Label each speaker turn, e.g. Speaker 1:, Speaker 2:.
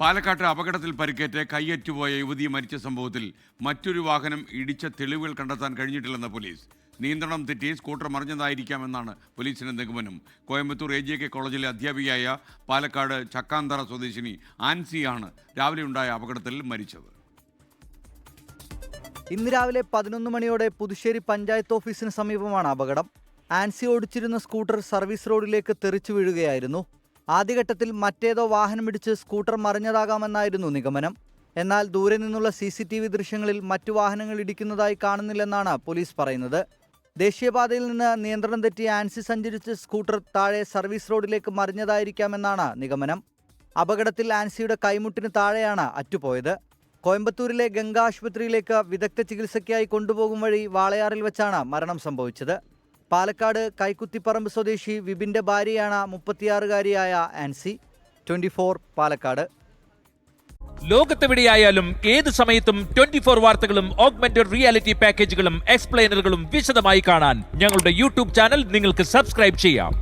Speaker 1: പാലക്കാട്ട് അപകടത്തിൽ പരിക്കേറ്റ് കൈയറ്റുപോയ യുവതി മരിച്ച സംഭവത്തിൽ മറ്റൊരു വാഹനം ഇടിച്ച തെളിവുകൾ കണ്ടെത്താൻ കഴിഞ്ഞിട്ടില്ലെന്ന് പോലീസ്. നിയന്ത്രണം തെറ്റി സ്കൂട്ടർ മറിഞ്ഞതായിരിക്കാമെന്നാണ് പോലീസിന്റെ നിഗമനം. കോയമ്പത്തൂർ എ കെ കോളേജിലെ അധ്യാപികയായ പാലക്കാട് ചക്കാന്തറ സ്വദേശിനി ആൻസിയാണ് രാവിലെ ഉണ്ടായ അപകടത്തിൽ മരിച്ചത്.
Speaker 2: ഇന്ന് രാവിലെ പതിനൊന്ന് മണിയോടെ പുതുശ്ശേരി പഞ്ചായത്ത് ഓഫീസിന് സമീപമാണ് അപകടം. ആൻസി ഓടിച്ചിരുന്ന സ്കൂട്ടർ സർവീസ് റോഡിലേക്ക് തെറിച്ചു വീഴുകയായിരുന്നു. ആദ്യഘട്ടത്തിൽ മറ്റേതോ വാഹനം വാഹനമിടിച്ച് സ്കൂട്ടർ മറിഞ്ഞതാകാമെന്നായിരുന്നു നിഗമനം. എന്നാൽ ദൂരെ നിന്നുള്ള സി സി ടി വി ദൃശ്യങ്ങളിൽ മറ്റു വാഹനങ്ങൾ ഇടിക്കുന്നതായി കാണുന്നില്ലെന്നാണ് പോലീസ് പറയുന്നത്. ദേശീയപാതയിൽ നിന്ന് നിയന്ത്രണം തെറ്റി ആൻസി സഞ്ചരിച്ച സ്കൂട്ടർ താഴെ സർവീസ് റോഡിലേക്ക് മറിഞ്ഞതായിരിക്കാമെന്നാണ് നിഗമനം. അപകടത്തിൽ ആൻസിയുടെ കൈമുട്ടിന് താഴെയാണ് അറ്റുപോയത്. കോയമ്പത്തൂരിലെ ഗംഗാ ആശുപത്രിയിലേക്ക് വിദഗ്ധ ചികിത്സയ്ക്കായി കൊണ്ടുപോകും വഴി വാളയാറിൽ വെച്ചാണ് മരണം സംഭവിച്ചത്. പാലക്കാട് കൈക്കുത്തിപ്പറമ്പ് സ്വദേശി വിപിന്റെ ഭാര്യയാണ് മുപ്പത്തിയാറുകാരിയായ ആൻസി. ട്വന്റി പാലക്കാട്.
Speaker 3: ലോകത്തെവിടെയായാലും ഏത് സമയത്തും ട്വന്റി ഫോർ വാർത്തകളും ഓഗ്മെന്റഡ് റിയാലിറ്റി പാക്കേജുകളും എക്സ്പ്ലെയിനറുകളും വിശദമായി കാണാൻ ഞങ്ങളുടെ യൂട്യൂബ് ചാനൽ നിങ്ങൾക്ക് സബ്സ്ക്രൈബ് ചെയ്യാം.